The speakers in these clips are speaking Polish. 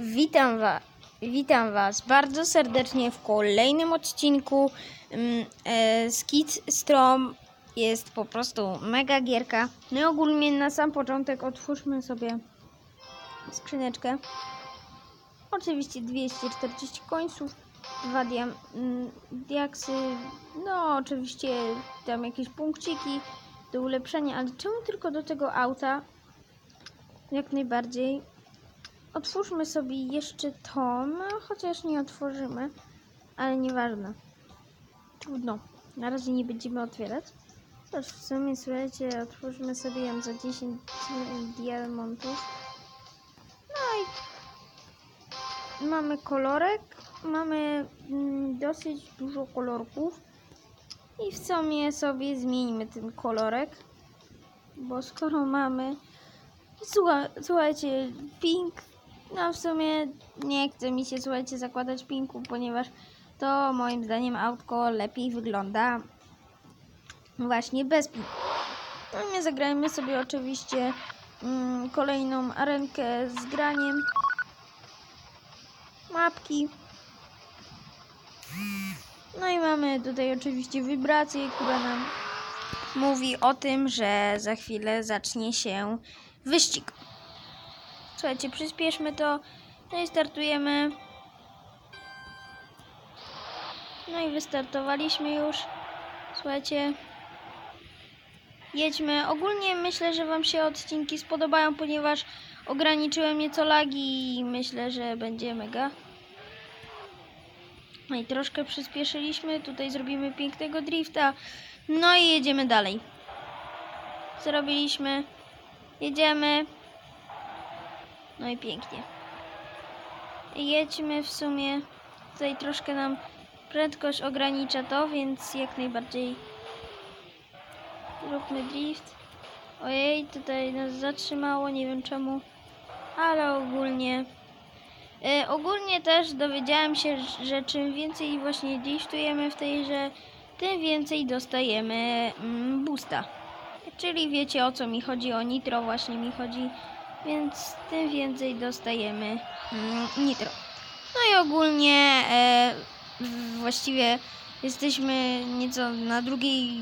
Witam, wa witam Was bardzo serdecznie w kolejnym odcinku mm, e, Skid Strom. Jest po prostu mega gierka. No i ogólnie na sam początek otwórzmy sobie skrzyneczkę. Oczywiście 240 końców, dwa diam mm, diaksy, no oczywiście tam jakieś punkciki do ulepszenia, ale czemu tylko do tego auta? Jak najbardziej. Otwórzmy sobie jeszcze tom, chociaż nie otworzymy, ale nieważne. Trudno. Na razie nie będziemy otwierać. Też w sumie, słuchajcie, otwórzmy sobie ją za 10 diamentów. No i mamy kolorek. Mamy mm, dosyć dużo kolorków. I w sumie sobie zmieńmy ten kolorek. Bo skoro mamy Słucha, słuchajcie, pink, no w sumie nie chce mi się, słuchajcie, zakładać pinku, ponieważ to moim zdaniem autko lepiej wygląda właśnie bez pinku. No i my zagrajmy sobie oczywiście mm, kolejną arenkę z graniem mapki. No i mamy tutaj oczywiście wibrację, która nam mówi o tym, że za chwilę zacznie się wyścig. Słuchajcie, przyspieszmy to. No i startujemy. No i wystartowaliśmy już. Słuchajcie. Jedźmy. Ogólnie myślę, że Wam się odcinki spodobają, ponieważ ograniczyłem nieco lagi i myślę, że będzie mega. No i troszkę przyspieszyliśmy. Tutaj zrobimy pięknego drifta. No i jedziemy dalej. Zrobiliśmy. Jedziemy. No i pięknie. Jedźmy w sumie. Tutaj troszkę nam prędkość ogranicza to, więc jak najbardziej zróbmy drift. Ojej, tutaj nas zatrzymało, nie wiem czemu, ale ogólnie. E, ogólnie też dowiedziałem się, że czym więcej właśnie driftujemy w tej grze, tym więcej dostajemy mm, boosta. Czyli wiecie o co mi chodzi, o nitro właśnie mi chodzi, więc tym więcej dostajemy mm, nitro. No i ogólnie e, właściwie jesteśmy nieco na drugiej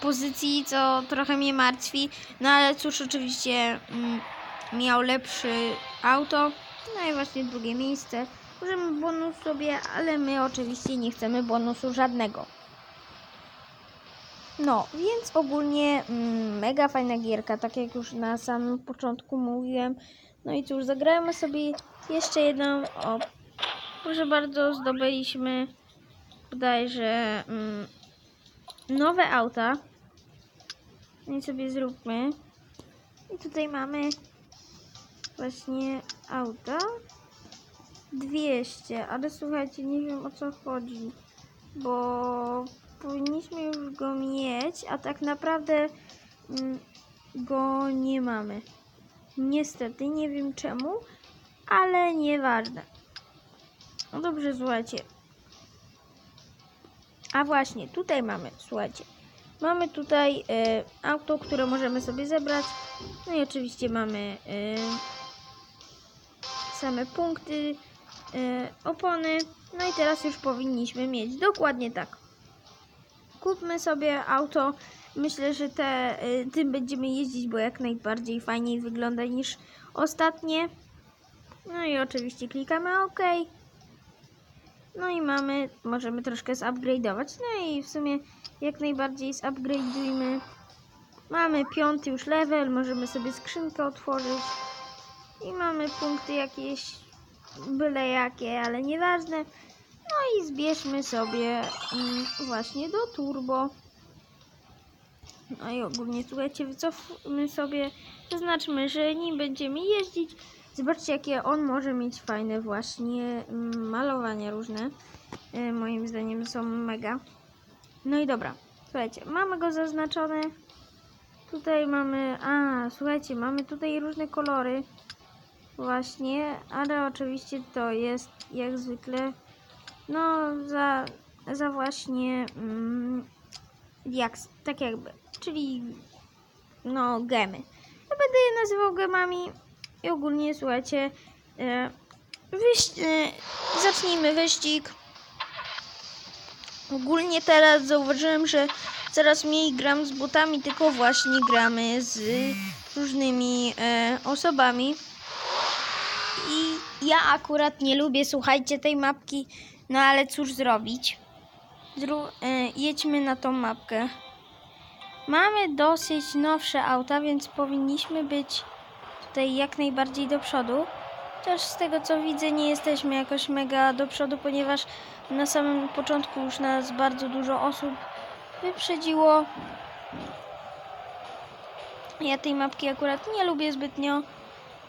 pozycji, co trochę mnie martwi, no ale cóż, oczywiście mm, miał lepszy auto, no i właśnie drugie miejsce. Możemy bonus sobie, ale my oczywiście nie chcemy bonusu żadnego. No, więc ogólnie mm, mega fajna gierka, tak jak już na samym początku mówiłem. No i cóż, zagrajmy sobie jeszcze jedną. O, proszę bardzo, zdobyliśmy bodajże mm, nowe auta. No i sobie zróbmy. I tutaj mamy właśnie auta. 200, ale słuchajcie, nie wiem o co chodzi, bo powinniśmy już go mieć, a tak naprawdę mm, go nie mamy. Niestety, nie wiem czemu, ale nieważne. No dobrze, słuchajcie. A właśnie, tutaj mamy, słuchajcie. Mamy tutaj e, auto, które możemy sobie zebrać. No i oczywiście mamy e, same punkty, e, opony. No i teraz już powinniśmy mieć dokładnie tak. Kupmy sobie auto. Myślę, że te, y, tym będziemy jeździć, bo jak najbardziej fajniej wygląda niż ostatnie. No i oczywiście klikamy OK. No i mamy, możemy troszkę zupgrade'ować. No i w sumie jak najbardziej zupgrade'ujmy. Mamy piąty już level, możemy sobie skrzynkę otworzyć. I mamy punkty jakieś, byle jakie, ale nieważne. No i zbierzmy sobie mm, właśnie do turbo. No i ogólnie słuchajcie, wycofmy sobie, zaznaczmy, że nim będziemy jeździć. Zobaczcie jakie on może mieć fajne właśnie mm, malowania różne. E, moim zdaniem są mega. No i dobra, słuchajcie, mamy go zaznaczone. Tutaj mamy, a słuchajcie, mamy tutaj różne kolory. Właśnie, ale oczywiście to jest jak zwykle no, za, za właśnie mm, jak, tak jakby, czyli no gemy. Ja będę je nazywał gemami i ogólnie słuchajcie, e, wyś- y, zacznijmy wyścig. Ogólnie teraz zauważyłem, że coraz mniej gram z botami, tylko właśnie gramy z różnymi e, osobami. I ja akurat nie lubię, słuchajcie, tej mapki, no ale cóż zrobić. Zró- e, jedźmy na tą mapkę. Mamy dosyć nowsze auta, więc powinniśmy być tutaj jak najbardziej do przodu. Też z tego co widzę nie jesteśmy jakoś mega do przodu, ponieważ na samym początku już nas bardzo dużo osób wyprzedziło. Ja tej mapki akurat nie lubię zbytnio,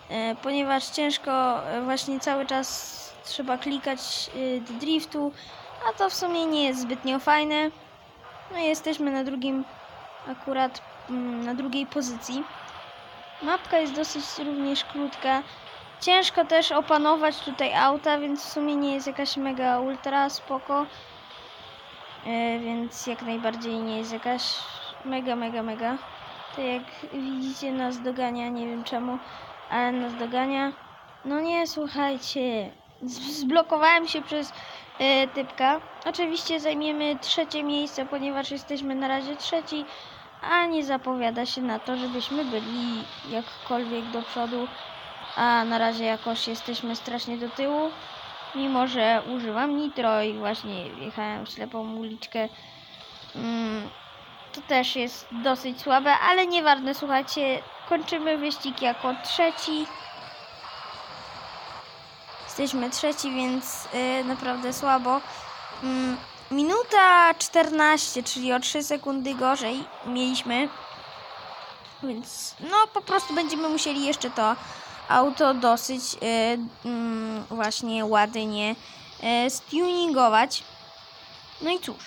e, ponieważ ciężko e, właśnie cały czas trzeba klikać e, do driftu, a to w sumie nie jest zbytnio fajne. No i jesteśmy na drugim akurat mm, na drugiej pozycji. Mapka jest dosyć również krótka. Ciężko też opanować tutaj auta, więc w sumie nie jest jakaś mega ultra spoko. E, więc jak najbardziej nie jest jakaś mega, mega, mega. To jak widzicie nas dogania, nie wiem czemu, ale nas dogania. No nie, słuchajcie, zblokowałem się przez e, typka. Oczywiście zajmiemy trzecie miejsce, ponieważ jesteśmy na razie trzeci, a nie zapowiada się na to, żebyśmy byli jakkolwiek do przodu, a na razie jakoś jesteśmy strasznie do tyłu, mimo że używam nitro i właśnie wjechałem w ślepą uliczkę. Mm, to też jest dosyć słabe, ale nieważne, słuchajcie, kończymy wyścig jako trzeci. Jesteśmy trzeci, więc y, naprawdę słabo. Mm, minuta 14, czyli o 3 sekundy gorzej mieliśmy. Więc no po prostu będziemy musieli jeszcze to auto dosyć y, mm, właśnie ładnie y, stuningować. No i cóż.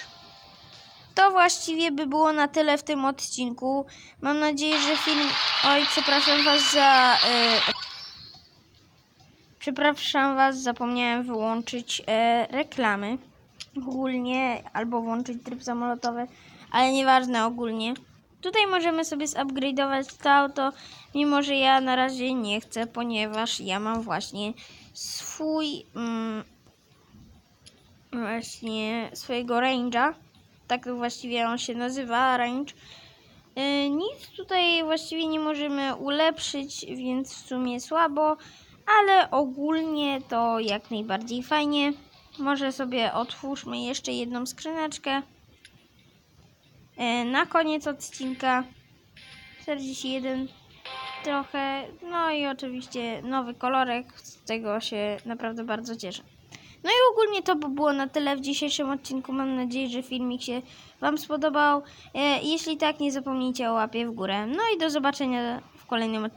To właściwie by było na tyle w tym odcinku. Mam nadzieję, że film. Oj, przepraszam Was za. y, Przepraszam Was, zapomniałem wyłączyć e, reklamy. Ogólnie, albo włączyć tryb samolotowy, ale nieważne ogólnie. Tutaj możemy sobie zupgrade'ować to auto, mimo że ja na razie nie chcę, ponieważ ja mam właśnie swój mm, właśnie swojego range'a. Tak właściwie on się nazywa, range. Yy, nic tutaj właściwie nie możemy ulepszyć, więc w sumie słabo, ale ogólnie to jak najbardziej fajnie. Może sobie otwórzmy jeszcze jedną skrzyneczkę. Yy, na koniec odcinka 41 trochę, no i oczywiście nowy kolorek, z tego się naprawdę bardzo cieszę. No i ogólnie to by było na tyle w dzisiejszym odcinku. Mam nadzieję, że filmik się Wam spodobał. E, jeśli tak, nie zapomnijcie o łapie w górę. No i do zobaczenia w kolejnym odcinku.